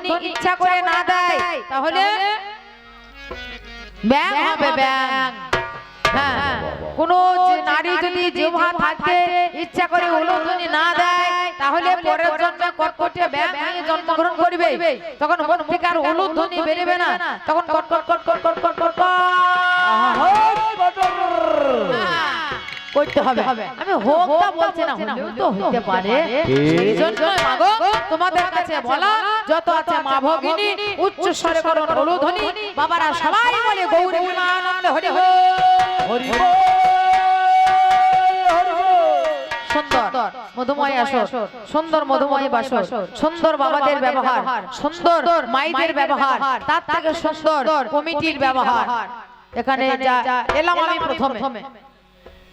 ধনী ইচ্ছা করে না দেয় তাহলে ব্যাং হবে ব্যাং হ্যাঁ, কোন নারী যদি জিহ্বা ইচ্ছা করে উলুধনি না দেয় তাহলে পরের জন্য কটকটে ব্যাং করবে। তখন মন্ত্রিকার উলুধনি বেরবে না। তখন করতে হবে। আমি হোক তা বলছি না হলেও তো হতে পারে। সেই জন্য মাগো তোমাদের কাছে বলা যত আছে মা ভগিনী উচ্চ স্বরে করো বাবারা সবাই বলে গৌরী বিমানন্দ হরি হরি হরি। সুন্দর। মধুময় আসর। সুন্দর মধুময় বাসর। সুন্দর বাবাদের ব্যবহার। সুন্দর মাইদের ব্যবহার। তার থেকে সুন্দর কমিটির ব্যবহার। এখানে যা এলাম আমি প্রথমে।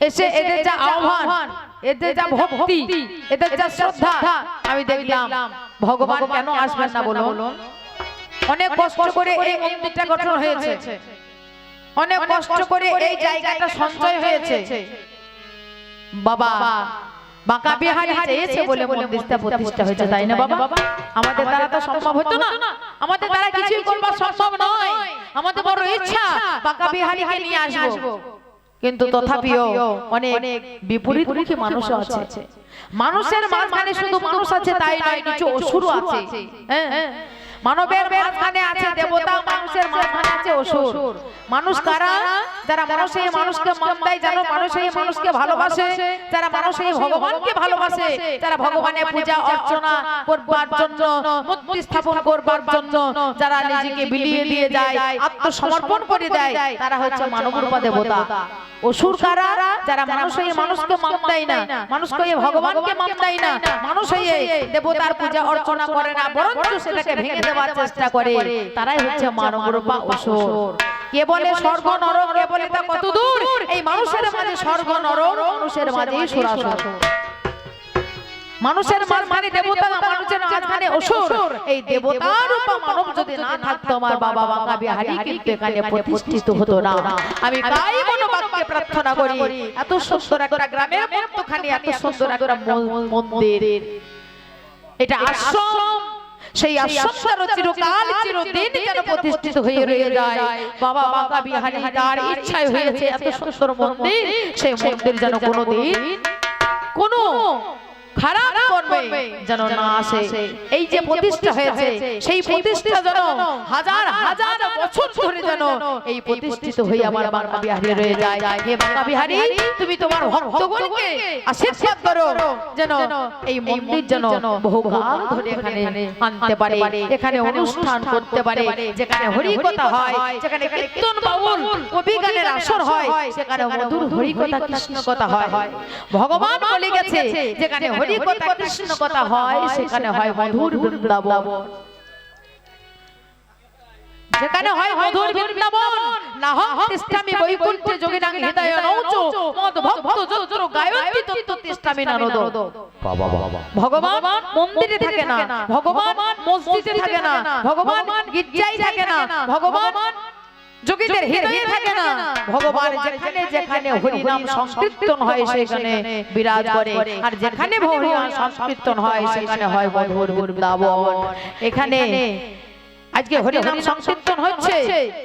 এসে এদের যা আহ্বান এদের যা ভক্তি এদের যা শ্রদ্ধা আমি দেখলাম ভগবান কেন আসবেন না বলুন? অনেক কষ্ট করে এই মন্দিরটা গঠন হয়েছে। অনেক কষ্ট করে এই জায়গাটা সঞ্চয় হয়েছে। বাবা বাঁকা বিহারি চেয়েছে বলে মন্দিরটা প্রতিষ্ঠা হয়েছে তাই না বাবা? আমাদের দ্বারা তো সম্ভব হতো না। আমাদের দ্বারা কিছুই করবার সম্ভব নয়। আমাদের বড় ইচ্ছা বাঁকা বিহারিকে নিয়ে আসব। কিন্তু তথাপিও অনেক বিপরীত বিপরীতমুখী মানুষ আছে। মানুষের মাঝখানে শুধু মানুষ আছে তাই নয় কিছু অসুর আছে। হ্যাঁ? মানবের মাঝখানে আছে দেবতা মানুষের মাঝখানে আছে অসুর। মানুষ কারা? যারা মানুষ এই মানুষকে মান দেয় জানো মানুষ এই মানুষকে ভালোবাসে যারা মানুষ এই ভগবানকে ভালোবাসে যারা ভগবানের পূজা অর্চনা করবার জন্য মূর্তি স্থাপন করবার জন্য যারা নিজেকে বিলিয়ে দিয়ে যায় আত্মসমর্পণ করে দেয় তারা হচ্ছে মানব রূপা দেবতা। অসুর কারা যারা মানুষ হয়ে মানুষকে মান দেয় না মানুষ হয়ে ভগবানকে মান দেয় না মানুষ হয়ে দেবতার পূজা অর্চনা করে না বরঞ্চ সেটাকে ভেঙে দেওয়ার চেষ্টা করে তারাই হচ্ছে মানব রূপা অসুর। কে বলে স্বর্গ নরক কে বলে তা কত দূর? এই মানুষের মাঝে স্বর্গ নরক মানুষের মাঝেই সুরাসুর। মানুষের মাঝখানে দেবতা মানুষের মাঝখানে অসুর। এই দেবতার রূপ মানব যদি না থাকতো আমার বাবা বিহারি কিন্তু এখানে প্রতিষ্ঠিত হতো না। আমি তাই মনোবাক্যে প্রার্থনা করি এত সুন্দর একটা গ্রামের মধ্যখানে এত সুন্দর একটা মন্দির। এটা আশ্রম সেই আশ্রমটার চিরকাল চিরদিন যেন প্রতিষ্ঠিত হয়ে রয়ে যায়? বাবা মাতা বিহারি তার ইচ্ছায় হয়েছে এত সুন্দর মন্দির। সেই মন্দির যেন কোনোদিন কোনো খারাপ কর্মে যেন না আসে। এই যে প্রতিষ্ঠা হয়েছে সেই প্রতিষ্ঠা যেন হাজার হাজার বছর ধরে যেন এই প্রতিষ্ঠিত হয়ে আমার বাংলা বিহারি রয়ে যায়। হে বাংলা বিহারি তুমি তোমার ভক্তগণকে আশীর্বাদ করো। যেন এই মন্দির যেন বহুকাল ধরে এখানে আনতে পারে এখানে অনুষ্ঠান করতে পারে যেখানে হরি কথা হয় যেখানে কীর্তন বাউল কবি গানের আসর হয় সেখানে মধুর হরি কথা কৃষ্ণ কথা হয়। ভগবান বলে গেছে যেখানে হরি কথা কৃষ্ণ কথা হয় সেখানে হয় মধুর বৃন্দাবন। যেখানে হয় মধুর বৃন্দাবন হয় তিষ্ঠামি বৈকুণ্ঠে যোগিনাং হৃদয় নৌচ মদ ভক্ত যত্র গায়ন্তি তত্ত্ব তিষ্ঠামি নারদ বাবা বাবা ভগবান মন্দিরে থাকে না। ভগবান মসজিদে থাকে না। ভগবান গির্জায় থাকে না। ভগবান যোগীদের হৃদয়ে থাকে না। ভগবান যেখানে যেখানে হরিনাম সংকীর্তন হয় সেখানে বিরাজ করে। আর যেখানে হরিনাম সংকীর্তন হয় সেখানে হয় মধুর বৃন্দাবন এখানে আজকে হরিনাম সংকীর্তন হচ্ছে।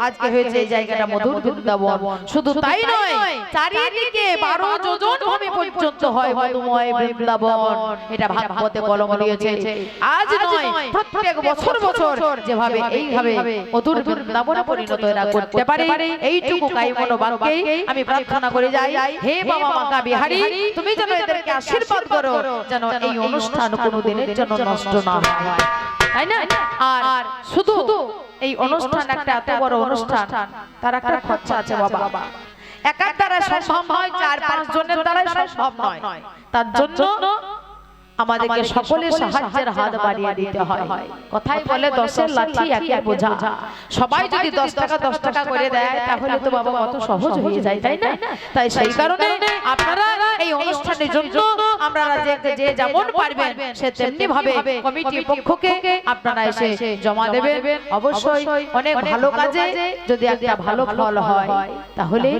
আজকে হয়েছে এই জায়গাটা মধুর বৃন্দাবন। শুধু তাই নয় চারিদিকে বারো যোজন ভূমি পর্যন্ত হয় মধুময় বৃন্দাবন। এটা ভাগবতে কলম দিয়েছে। আজ নয় প্রত্যেক বছর বছর যেভাবে এইভাবে মধুর বৃন্দাবনে পরিণত এরা করতে পারে। এইটুকু কাইমনো বাক্যে আমি প্রার্থনা করে যাই। হে বাবা মাকা বিহারী তুমি যেন এদেরকে আশীর্বাদ করো যেন এই অনুষ্ঠান কোনো দিনের জন্য নষ্ট না হয় তাই না আর শুধু এই অনুষ্ঠান একটা এত বড় অনুষ্ঠান তার একটা খরচা আছে বাবা। একার দ্বারা সম্ভব নয় চার পাঁচ জনের দ্বারা সম্ভব নয়। তার জন্য আমাদেরকে সকলের সাহায্যের হাত বাড়িয়ে দিতে হয়। কথাই বলে দশের লাঠি একে বোঝা। সবাই যদি দশ টাকা দশ টাকা করে দেয় তাহলে তো বাবা কত সহজ হয়ে যায় তাই না? তাই সেই কারণে আপনারা এই অনুষ্ঠানের জন্য আপনারা যে যে যেমন পারবেন সে তেমনি ভাবে কমিটির পক্ষকে আপনারা এসে জমা দেবেন। অবশ্যই অনেক ভালো কাজে যদি একটা ভালো ফল হয় তাহলে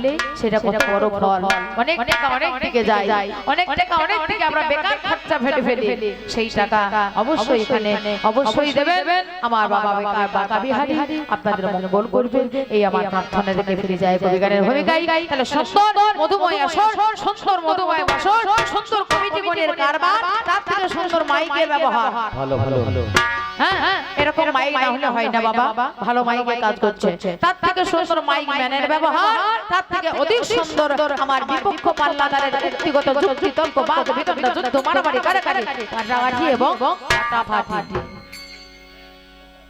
সেটা কত বড় ফল। অনেক টাকা অনেক দিকে যায় অনেক টাকা অনেক দিকে আমরা বেকার খরচা ফেলে ফেলি সেই টাকা অবশ্যই এখানে অবশ্যই দেবেন। আমার বাবা বাঁকা বিহারি আপনাদের মঙ্গল করবে। এই আমার প্রার্থনা থেকে ফিরে যায় কবিগানের ভূমিকায় তাহলে সুন্দর মধুময় আসর সুন্দর মধুময় বাসর সুন্দর কমিটি মনের কারবার তার থেকে সুন্দর মাইকের ব্যবহার। ভালো ভালো ভালো। হ্যাঁ এরকম মাইক না হলে হয় না বাবা। ভালো মাইকে কাজ করছে। তার থেকে সুন্দর মাইক ম্যানের ব্যবহার। তার থেকে অধিক সুন্দর আমার বিপক্ষ পাল্লাদারের ব্যক্তিগত যুক্তি তর্ক বাদ বিতণ্ড যুদ্ধ মারামারি কারাকারি কাটাকাটি এবং ফাটাফাটি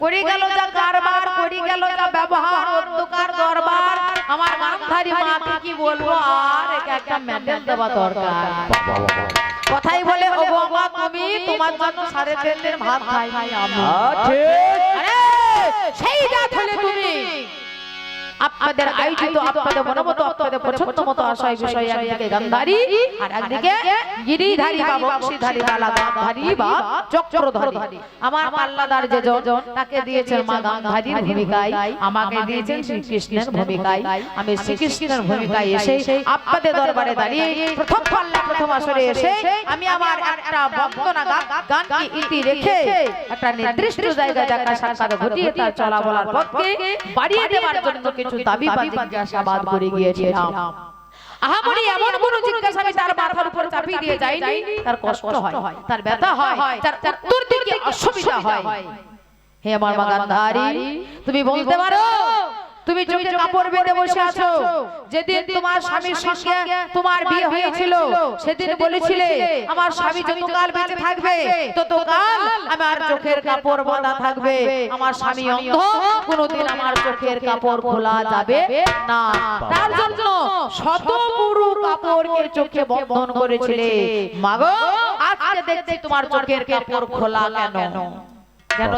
করি গেল যা কারবার করি গেল যা ব্যবহার অন্ধকার দরবার। আমার গান্ধারী মাকে কি বলব? আর একটা মেডেল দেওয়া দরকার। বাবা বাবা কথাই বলে ও তুমি তোমার জন্য সাড়ে তিন দিন ভাত আমি। সেই হলে তুমি। আপনাদের আয়োজিত আপনাদের মনোমত আপনাদের পছন্দ মতো আশয় বিষয় একদিকে গান্ধারী আর একদিকে গিরিধারী বা বংশীধারী বা গান্ধারী বা চক্রধারী। আমার পাল্লাদার যে জন তাকে দিয়েছেন মা গান্ধারীর ভূমিকায়। আমাকে দিয়েছেন শ্রীকৃষ্ণের ভূমিকায়। আমি শ্রীকৃষ্ণের ভূমিকায় এসে আপনাদের দরবারে দাঁড়িয়ে প্রথম পাল্লা প্রথম আসরে এসে আমি আমার একটা বন্দনা গান ইতি রেখে একটা নির্দিষ্ট জায়গায় দেখা সাক্ষাৎ ঘটিয়ে তার চলা বলার পথকে বাড়িয়ে দেওয়ার জন্য কিছু দাবি বা জিজ্ঞাসাবাদ করে গিয়েছিলাম। আহামরি এমন কোন জিজ্ঞাসা আমি তার মাথার উপর চাপিয়ে দিয়ে যাইনি তার কষ্ট হয়। তার ব্যথা হয়। তার উত্তর দিকে অসুবিধা হয়। হে আমার মা তুমি বলতে পারো? তুমি চোখে কাপড় বেঁধে বসে আছো। যেদিন তোমার স্বামীর সঙ্গে তোমার বিয়ে হয়েছিল সেদিন বলেছিলে আমার স্বামী যতকাল বেঁচে থাকবে ততকাল আমার চোখের কাপড় বাঁধা থাকবে আমার স্বামী অন্ধ কোনোদিন আমার চোখের কাপড় খোলা যাবে না। তার জন্য শত পুরু কাপড়কে চোখে বন্ধন করেছিলে। মাগো আজকে দেখছি তোমার চোখের কাপড় খোলা কেন?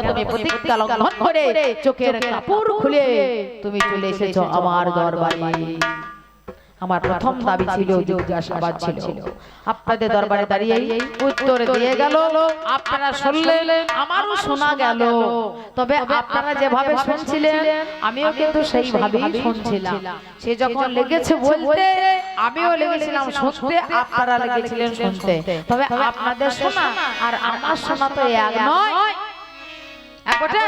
তুমি প্রতিজ্ঞা লঙ্ঘন করে চোখের কাপড় খুলে তুমি চলে এসেছ আমার দরবারে। আমার প্রথম দাবি ছিল জিজ্ঞাসাবাদ ছিল। আপনাদের দরবারে দাঁড়িয়ে উত্তর দিয়ে গেল আপনারা শুনলেন আমারও শোনা গেল। তবে আপনারা যেভাবে শুনছিলেন আমিও কিন্তু সেইভাবেই শুনছিলাম। সে যখন লেগেছে বলতে আমিও লেগেছিলাম শুনতে আপনারা লেগেছিলেন শুনতে। তবে আপনাদের শোনা আর আমার শোনা তো এক নয়। এক বটে?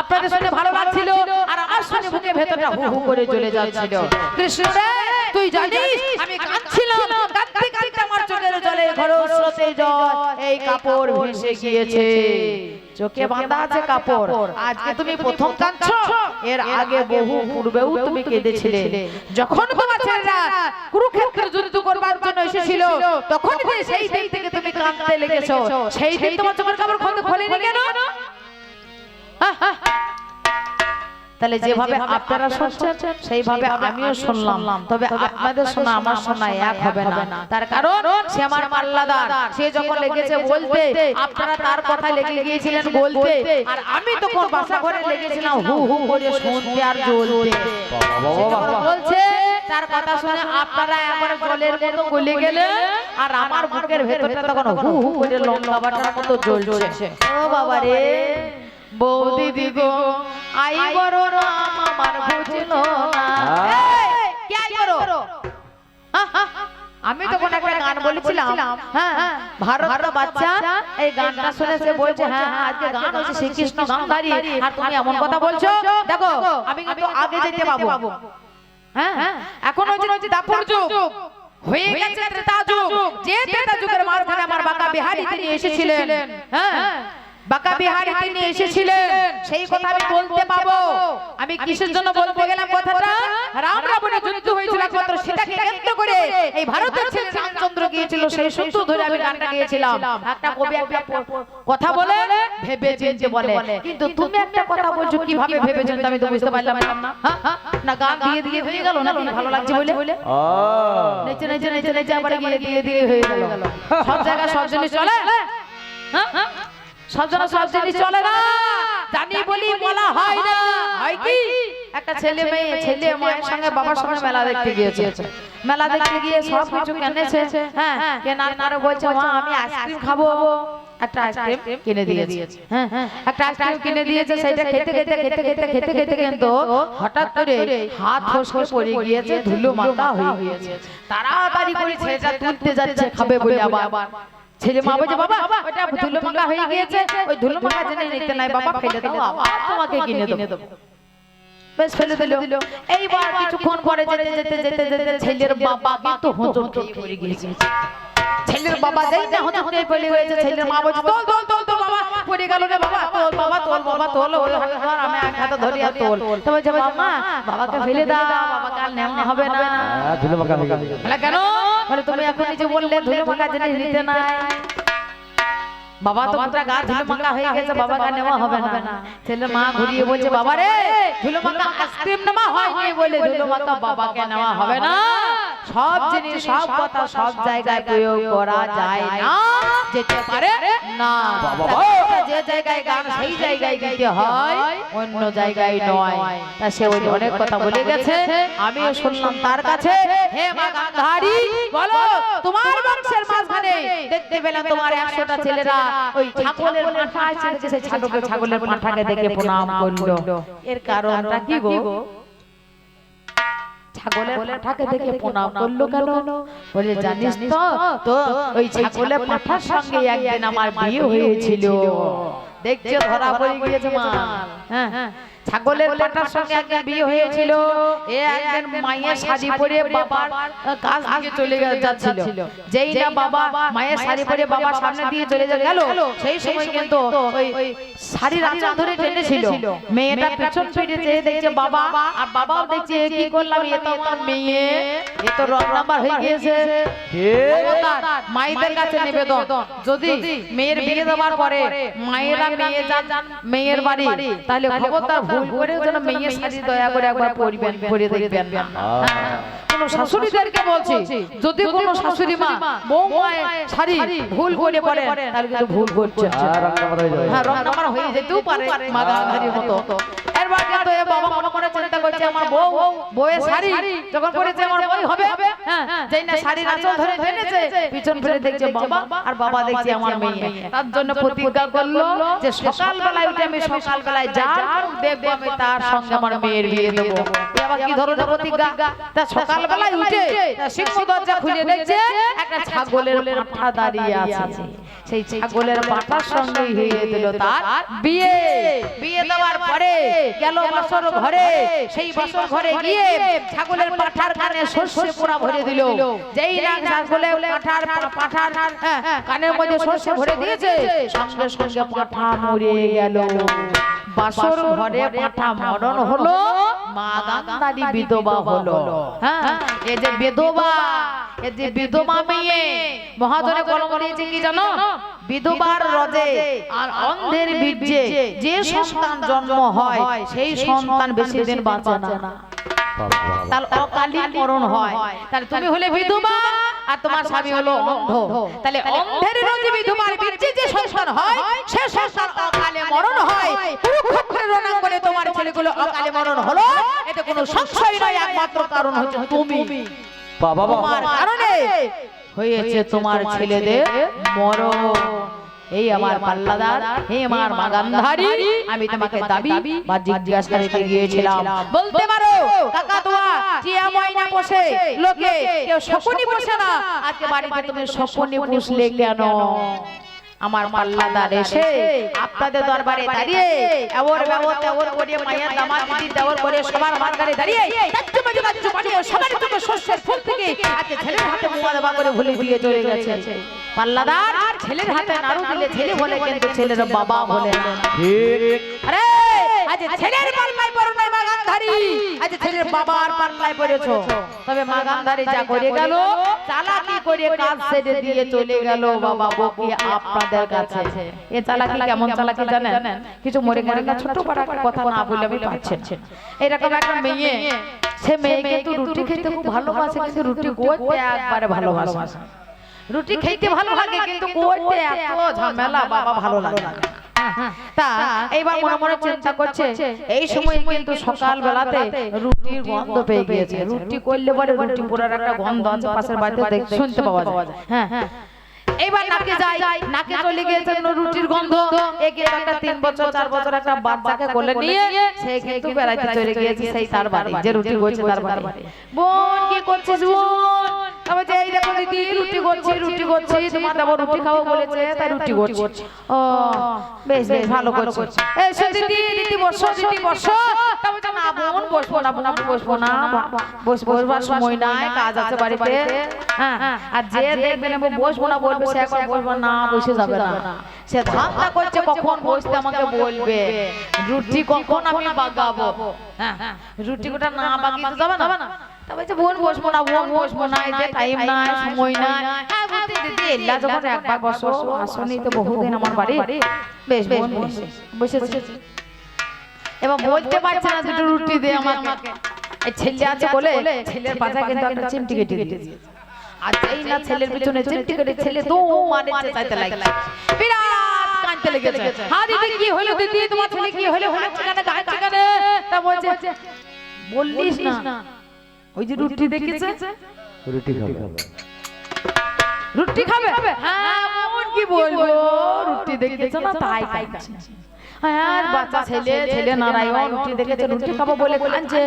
আপনাদের শুনে ভালো লাগছিল? আর আমার শুনে বুকে ভেতরটা হু হু করে চলে যাচ্ছিল। কৃষ্ণ তুই জানিস, আমি কাঁদছিলাম, কাঁদতে কাঁদতে আমার চোখের জলে ঘরস্রোতে জল এই কাপড় ভেসে গিয়েছে। চোখে বাঁধা আছে কাপড়। আজকে তুমি প্রথম কাঁদছো, এর আগে বহু পূর্বেও তুমি কেঁদেছিলে। যখন তোমার ছেলেরা কুরুক্ষেত্রে যুদ্ধ করবার জন্য এসেছিল, তখন সেই দিন থেকে তুমি কাঁদতে লেগেছো, সেই দিন তোমার চোখের কাপড় খোলেনি কেন? তাহলে যেভাবে আপনারা শুনছেন সেইভাবে আমিও শুনলাম। তবে আপনাদের শোনা আমার শোনা এক হবে না। তার কারণ সে আমার পাল্লাদার। সে যখন লেগেছে বলতে আপনারা তার কথা লেগে গিয়েছিলেন বলতে। আর আমি তখন বাসা ঘরে লেগেছিলাম হু হু করে শুনতে আর জ্বলতে। বলছে তার কথা শুনে আপনারা এখন জলের মতো গলে গেলে আর আমার বুকের ভেতরটা তখন হু হু করে লঙ্কা বাটার মতো জ্বলছে ও বাবা রে আই বড় রাম আমার বুঝলো? হ্যাঁ, হ্যাঁ, আমি তখন একটা গান বলেছিলাম। হ্যাঁ ভারত বাচ্চা এই গানটা শুনে সে বলছে হ্যাঁ হ্যাঁ আজকে গান হচ্ছে শ্রীকৃষ্ণ গান্ধারী আর তুমি এমন কথা বলছো দেখো আমি কিন্তু আগে যেতে পাবো। হ্যাঁ এখন হচ্ছে দাপর যুগ হয়ে গেছে ত্রেতা যুগ যে ত্রেতা যুগের মাঝখানে আমার বাঁকা বিহারী তিনি এসেছিলেন। হ্যাঁ। বাঁকা বিহারী তিনি এসেছিলেন। সেই কথা আমি বলতে পাবো। আমি কিসের জন্য বলতে গেলাম কথাটা? রাম রাবণের যুদ্ধ হয়েছিল একমাত্র সেটাকে কেন্দ্র করে এই ভারতের ছেলে রামচন্দ্র গিয়েছিল সেই সূত্র ধরে আমি গানটা গিয়েছিলাম। একটা কবি একটা কথা বলে ভেবে চিনতে বলে। কিন্তু তুমি একটা কথা বলছো কীভাবে ভেবে চিনতে আমি তো বুঝতে পারলাম না। হ্যাঁ? না গান দিয়ে দিয়ে হয়ে গেল না ভালো লাগছে বলে? নেচে নেচে নেচে নেচে আবার গিয়ে দিয়ে দিয়ে হয়ে গেল। সব জায়গায় সব জিনিস চলে হ্যাঁ? সব জায়গায় সব জিনিস চলে না। জানি বলি বলা হয় না। হয় কি? একটা ছেলে মেয়ে ছেলে মায়ের সঙ্গে বাবার সঙ্গে মেলা দেখতে গিয়েছে। মেলা দেখতে গিয়ে সব কিছু কেনেছে। হ্যাঁ কেনার পরে বলছে মা আমি আইসক্রিম খাব একটা আইসক্রিম কিনে দিয়েছে। হ্যাঁ হ্যাঁ একটা আইসক্রিম কিনে দিয়েছে সেটা খেতে খেতে খেতে খেতে খেতে খেতে কিন্তু হঠাৎ করে হাত ফসকে পড়ে গিয়েছে ধুলো মাথা হয়ে গিয়েছে। তাড়াতাড়ি করে ছেলেটা তুলতে যাচ্ছে খাবে বলে আবার। ছেলে মা বলছে বাবা ওটা ধুলো মাখা হয়ে গিয়েছে ওই ধুলো মাখা জেনে নিতে নাই বাবা ফেলে দাও আবার তোমাকে কিনে দেবো। বেশ ফেলে দিল। এইবার কিছুক্ষণ পরে যেতে যেতে যেতে যেতে ছেলের বাবা কিন্তু হোঁচট খেয়ে পড়ে গিয়েছে। ছেলের বাবা যেই না হতে হতে পড়ে গেছে ছেলের মা বলছে তোল তোল তোল তোল বাবা পড়ে গেল রে বাবা তোল বাবা তোল বাবা তোল ওই হাতে আমি এক হাতে ধরি আর তোল। তো বলছে মা বাবাকে ফেলে দাও বাবাকে আর নেওয়া হবে না। হ্যাঁ ধুলো মাখা হয়ে গেছে। বলে কেন বলে তুমি এখন যে বললে ধুলো মাখা জিনিস নিতে নাই। বাবা তো পুরা গা ধুলো মাখা হয়ে গেছে বাবাকে গা নেওয়া হবে না। ছেলে মা ঘুরিয়ে বলছে বাবা রে ধুলো মাখা আইসক্রিম নেওয়া হয়নি বলে ধুলো মাখা বাবাকে নেওয়া হবে না। সব জিনিস সব কথা সব জায়গায় প্রয়োগ করা যায় না। যেতে পারে না। যে জায়গায় গান সেই জায়গায় দিতে হয় অন্য জায়গায় নয়। তা সে ওই অনেক কথা বলে গেছে আমিও শুনলাম তার কাছে। হে মা গান্ধারী বলো তোমার বংশের মাঝখানে দেখতে পেলাম তোমার একশোটা ছেলেরা। ওই ছাগলের মাথা আছে সেই ছাগলের মাথাকে দেখে প্রণাম করল। এর কারণটা কি গো? ছাগলের পাঠাকে দেখে প্রণাম করল কেন? বলে জানিস তো তো ওই ছাগলের পাঠার সঙ্গে একদিন আমার বিয়ে হয়েছিল। দেখছ ধরা পড়ে গিয়েছে মা হ্যাঁ। ছাগলের পাঠার সঙ্গে একদিন বিয়ে হয়েছিল। এ একদিন মায়ের শাড়ি পরে বাবার কাজ দিকে চলে যাচ্ছিল। যেই না বাবা মায়ের শাড়ি পরে বাবার সামনে দিয়ে চলে যা- গেল। সেই সময় কিন্তু ওই শাড়ির আঁচল ধরে টেনেছিল। মেয়েটা পেছন ফিরে চেয়ে দেখছে বাবা। আর বাবাও দেখছে কি করলাম এ তো আমার মেয়ে। এ তো রং নাম্বার হয়ে গিয়েছে মায়েদের কাছে নিবেদন। যদি মেয়ের বিয়ে দেওয়ার পরে মায়েরা মেয়ে যান মেয়ের বাড়ি তাহলে খবরদার ভুল করে যেন মেয়ের শাড়ি দয়া করে একবার পরবেন পরে দেখবেন না। হ্যাঁ, শাশুড়িদেরকে বলছি যদি কোন শাশুড়ি মা বউ মায়ের শাড়ি ভুল করে পরে তাহলে কিন্তু ভুল করছে হয়ে যাবে। হ্যাঁ রং নাম্বার হয়ে যেতেও পারে মা গান্ধারীর মতো। এরবার কিন্তু এ বাবা মনে মনে চিন্তা করছে আমার বউ বউয়ের শাড়ি যখন পরেছে আমার বই হবে। হ্যাঁ যেই না শাড়ির আঁচল ধরে টেনেছে পিছন ফিরে দেখছে বাবা আর বাবা দেখছে আমার মেয়ে। তার জন্য প্রতিজ্ঞা করল যে সকাল বেলায় উঠে আমি সকাল বেলায় যার দেখব আমি তার সঙ্গে আমার মেয়ের বিয়ে দেবো। এ কি ধরনের প্রতিজ্ঞা? তা সকাল বেলায় উঠে সিংহ দরজা খুলে দেখছে একটা ছাগলের মাথা দাঁড়িয়ে আছে। সেই ছাগলের পাঠার সঙ্গে হয়ে দিল তার বিয়ে। বিয়ে। দেওয়ার পরে গেল বাসর ঘরে। সেই বাসর ঘরে গিয়ে ছাগলের পাঠার কানে সর্ষে পোড়া ভরে দিল। যেই না ছাগলের পাঠার পাঠার হ্যাঁ, কানের মধ্যে সর্ষে ভরে দিয়েছে। সঙ্গে সঙ্গে পাঠা মরে গেল। বাসর ঘরে পাঠা মরণ হলো। মা গান্ধারী বিধবা হলো। হ্যাঁ এই যে বিধবা এই যে বিধবা মেয়ে মহাজনে কলম দিয়েছে কি জানো? বিধবার রজে আর অন্ধের বীর্যে যে সন্তান জন্ম হয় সেই সন্তান বেশি দিন বাঁচে না। বাবা, বাবা। মরণ হয়। তাহলে তুমি হলে বিধবা? আর তোমার স্বামী হলো অন্ধ। তাহলে অন্ধের রোজে বিধবার বিচ্ছে যে সন্তান হয় সে সন্তান অকালে মরণ হয়। কুরুক্ষেত্রের রণাঙ্গনে তোমার ছেলেগুলো অকালে মরণ হলো। এতে কোনো সংশয় নয় একমাত্র কারণ হচ্ছে তুমি। বাবা বাবা। কারণে হয়েছে তোমার ছেলেদের মরণ। এই আমার পাল্লাদার হে আমার মাগান্ধারী আমি তোমাকে দাবি বা জিজ্ঞাসা করতে গিয়েছিলাম। বলতে পারো কাকা তোমা টিয়া ময়না বসে লোকে কেউ শকুনি বসে না। আজকে বাড়িতে তুমি শকুনি বসলে কেন? আমার পাল্লাদার এসে আপনাদের দরবারে দাঁড়িয়ে এমন ব্যবহার তেমন করে মায়ের দামাত দিদি দেওয়ার করে সবার মাঝখানে দাঁড়িয়ে রাজ্য মাঝে রাজ্য পানি ও সবার চোখে শস্যের ফুল থেকে আজকে ছেলের হাতে মুয়া দেওয়া করে ভুলে দিয়ে চলে গেছে। পাল্লাদার ছেলের হাতে নাড়ু দিলে ছেলে বলে কিন্তু ছেলের বাবা বলে। না ঠিক আরে আজ ছেলের পাল্লায় পড়ো না মা গান্ধারী। আজ ছেলের বাবার পাল্লায় পড়েছো। তবে মা গান্ধারী যা করে গেল চালাকি করে কাজ ছেড়ে দিয়ে চলে গেল বাবা বকি আপনাদের কাছে। এ চালাকি কেমন চালাকি জানেন? কিছু মরে গেলে না ছোট একটা কথা না বলে আমি পাচ্ছেন এরকম একটা মেয়ে সে মেয়ে কিন্তু রুটি খেতে খুব ভালোবাসে কিন্তু রুটি গোতে একবারে ভালোবাসে। রুটি খেতে ভালো লাগে কিন্তু গোতে এত ঝামেলা বাবা ভালো লাগে। না। তা এইবার মনে মনে চিন্তা করছে এই সময় কিন্তু সকাল বেলাতে রুটির গন্ধ পেয়ে গিয়েছে। রুটি করলে পরে রুটি পোড়ার একটা গন্ধ আছে পাশের বাড়িতে শুনতে পাওয়া যায় হ্যাঁ হ্যাঁ এইবার নাকে যাই নাকে চলে গিয়েছে রুটির গন্ধ একে একটা তিন বছর চার বছর একটা বাচ্চাকে কোলে নিয়ে সে কিন্তু বেড়াইতে চলে গিয়েছে সেই তার বাড়ি যে রুটি করছে তার বাড়ি বোন কি করছিস বোন তবে যে এই দেখো দিদি রুটি করছি রুটি করছি তোমার দেবো রুটি খাব বলেছে তাই রুটি করছি ও বেশ বেশ ভালো করছ এই সে দিদি দিদি বসো দিদি বসো না বোন বসবো না বোন বসবো না বস বসবার সময় নাই কাজ আছে বাড়িতে। হ্যাঁ আর যে দেখবে না বসবো না বলবে সে এখন বসবো না বসে যাবে না। সে ধান্দা করছে কখন বসতে আমাকে বলবে রুটি কখন আমি বাগাবো? হ্যাঁ রুটি কোটা না বাগিয়ে যাবে না? তবে যে বোন বসবো না বোন বসবো না যে টাইম নাই সময় নাই। হ্যাঁ বলতে দিদি এল্লা যখন একবার বসো আসনি তো বহুদিন আমার বাড়ি। বেশ বেশ বসে বসেছি এবার বলতে পারছে না দুটো রুটি দে আমাকে। এই ছেলে আছে বলে ছেলের পাশে কিন্তু একটা চিমটি কেটে দিয়েছে। আর যেই না ছেলের পিছনে চিমটি কেটে ছেলে দো মানে চাইতে লাগে বিরাট কাঁদতে লেগেছে। হ্যাঁ দিদি কি হলো দিদি? তোমার ছেলে কি হলো? হলো ঠিকানা কাঁদছে কেন? তা বলছে বললিস না। ওই যে রুটি দেখেছে? রুটি খাবে। রুটি খাবে? হ্যাঁ মন কি বলব? রুটি দেখেছ না? তাই খাইছে হ্যাঁ বাচ্চা ছেলে ছেলে নারায়ণ রুটি দেখেছে রুটি খাব বলে কাঁদছে।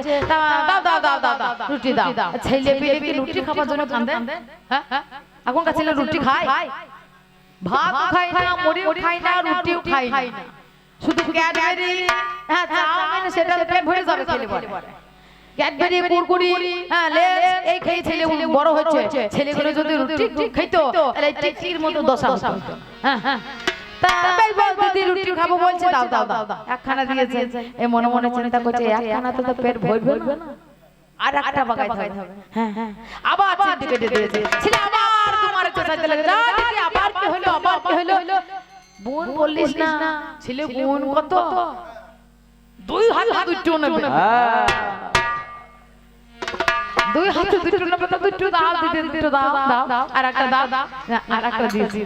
দাও দাও দাও দাও দাও রুটি দাও। ছেলে পেলে কি রুটি খাবার জন্য কাঁদে? হ্যাঁ এখনকার ছেলে রুটি খায়? ভাত খায় না মুড়িও খায় না রুটিও খায় না। শুধু ক্যাডবেরি হ্যাঁ চাউমিন সেটা পেট ভরে যাবে খেলে পরে। ক্যাডবেরি কুরকুরি হ্যাঁ লেজ এই খেয়ে ছেলে বড় হচ্ছে। ছেলেগুলো যদি রুটি খাইতো তাহলে টিকির মতো দশা হতো। হ্যাঁ হ্যাঁ দিদি রুটি খাব বলছে দাও দাও দাও। একখানা দিয়েছে। এ মনে মনে চিন্তা করছে একখানা তো তো পেট ভরবে না। আর একটা বাগাইতে হবে। হ্যাঁ হ্যাঁ। আবার চিন্তা কেটে দিয়েছে। ছেলে আবার তোমার একটু লাগে যা দিদি আবার কি হলো? আবার কি হলো? বোন বললিস না ছেলে বোন কত? দুই হাত দুটো নেবে। দুই হাতে দুটো নেবে তো দুটো দাও দিদি দুটো দাও দাও। আর একটা দাও। আর একটা দিয়েছি।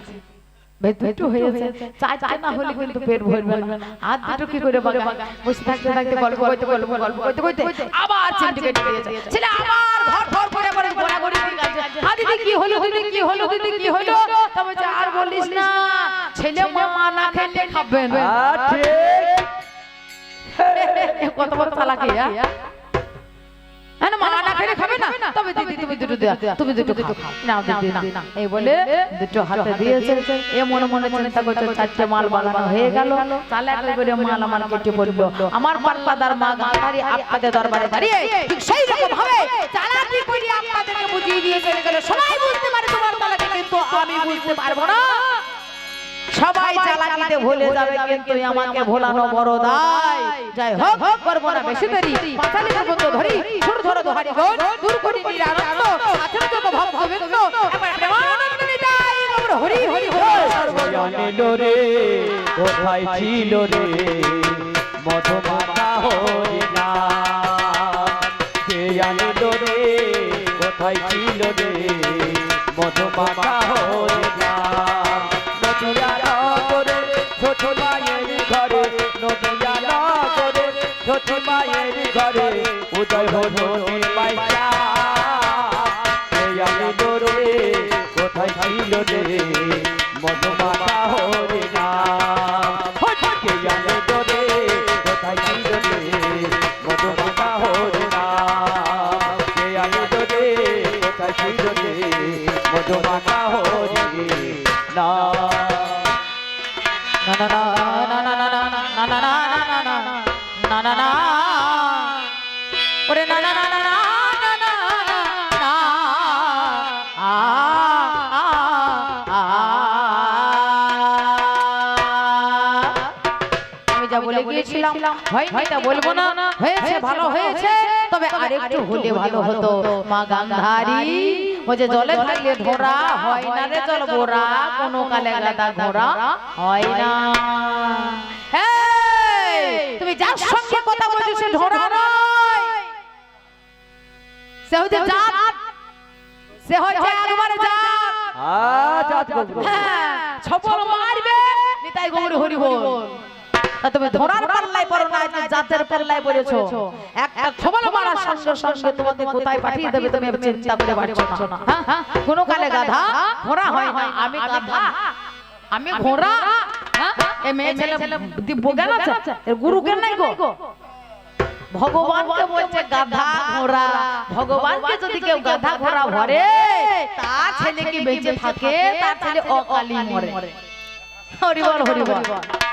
বেশ হয়েছে। চাই চাই না হলে কিন্তু পেট ভরবে না। আর দুটো কি করে বাগা বসে থাকতে থাকতে গল্প করতে গল্প গল্প করতে করতে আবার চিমটি কেটে ছেলে আবার ঘর ঘর করে করে ঘোরাঘুরি হ্যাঁ দিদি কি হলো দিদি কি হলো দিদি কি হলো? তবে যে আর বলিস না। ছেলে মা না খেলে খাবে। না হ্যাঁ, ঠিক। কত বড় চালাকি হ্যাঁ আমার কেটে পড়ল। আমার পারপাদার মা গাঁধারি আপনাদের দরবারে দাঁড়িয়ে। ঠিক সেই রকম ভাবে চালাকি করে আপনাদেরকে বুঝিয়ে দিয়ে চলে গেল সবাই বুঝতে পারে তোমার চালাকি কিন্তু আমি বুঝতে পারব না। সবাই চালাকিতে ভুলে যাবে কিন্তু আমাকে ভোলানো বড় দায়। যাই হোক করব না বেশি দেরি। পাঁচালি পর্যন্ত ধরি ছোট ছোট ধরি গোল দূর করি নিরানন্দ আছেন যত ভক্ত বৃন্দ একবার প্রেমানন্দ নিতাই গৌর হরি হরি হরি। জানিল রে কোথায় ছিল রে? মধুমাতা হরি না থাকিল রে হলে ভালো হতো। মা গান্ধারী ও যে জলে থাকলে ধরা হয় না রে জল বোরা কোনো কালে গাদা ঘোরা হয় না। তুমি যার সঙ্গে কথা বলছো সে ধরা নয়। সে হচ্ছে জাত। সে হচ্ছে একবারে জাত। আচ্ছা আচ্ছা হ্যাঁ, ছপর মারবে নিতাই গৌর হরি বল তুমি ধরার পাল্লায় পড়ো না জাতের পাল্লায় পড়েছো। একটা খবর মারার সঙ্গে সঙ্গে তোমাকে কোথায় পাঠিয়ে দেবে তুমি চিন্তা করে পারছ না। হ্যাঁ হ্যাঁ কোনো কালে গাধা ঘোড়া হয় না। আমি গাধা। আমি ঘোড়া। হ্যাঁ এ মেয়ে ছেলে দিব্য জ্ঞান আছে এর গুরু জ্ঞান নাই গো? ভগবানকে বলছে গাধা ঘোড়া। ভগবানকে যদি কেউ গাধা ঘোড়া ভরে তার ছেলে কি বেঁচে থাকে তার ছেলে অকালি মরে। হরিবল। হরিবল।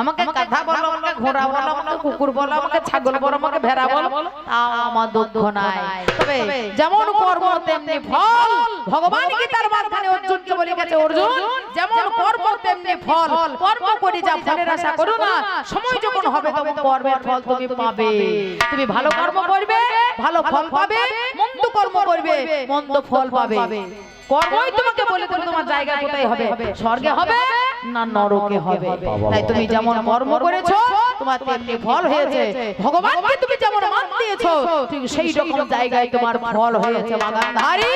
আমাকে গাধা বলো আমাকে ঘোড়া বলো আমাকে কুকুর বলো আমাকে ছাগল বলো আমাকে ভেড়া বলো তাও আমার দুঃখ নাই। তবে যেমন কর্ম তেমনি ফল। ভগবান কি তার মাঝখানে অর্জুনকে বলে গেছে? অর্জুন যেমন কর্ম তেমনি ফল। কর্ম করে যা ফলের আশা করো না। সময় যখন হবে তখন কর্মের ফল তুমি পাবে। তুমি ভালো কর্ম করবে ভালো ফল পাবে মন্দ কর্ম করবে মন্দ ফল পাবে। কর্মই তোমাকে বলে দেবে তোমার জায়গা কোথায় হবে স্বর্গে হবে না নরকে হবে। তাই তুমি যেমন কর্ম করেছ তোমার তেমনি ফল হয়েছে। ভগবানকে তুমি যেমন মান দিয়েছ ঠিক সেই রকম জায়গায় তোমার ফল হয়েছে বাগানধারী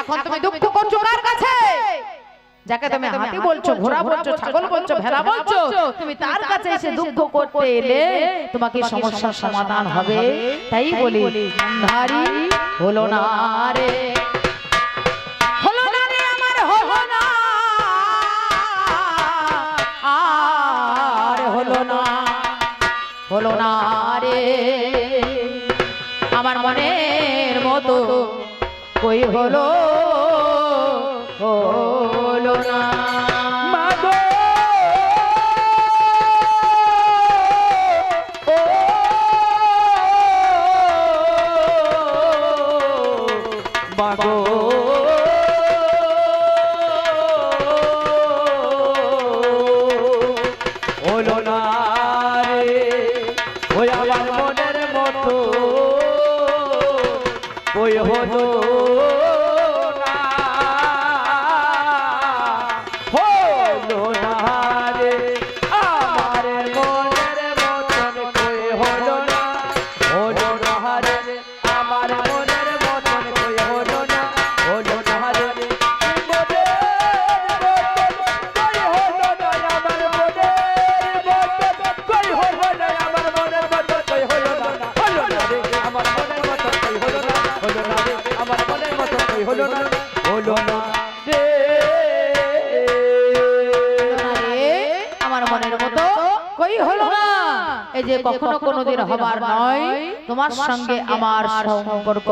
এখন তুমি দুঃখ করছ কার কাছে? যাকে তুমি হাতি বলছো ঘোড়া বলছো ছাগল বলছো ভেড়া বলছো তুমি তার কাছে এসে দুঃখ করতে এলে তোমাকে সমস্যার সমাধান হবে। তাই বলি ধারী হলো না রে। হলো না হলো না রে। আমার মনের মতো কই হলো? হলো কোনোদিন হবার নয়। তোমার সঙ্গে আমার সম্পর্ক।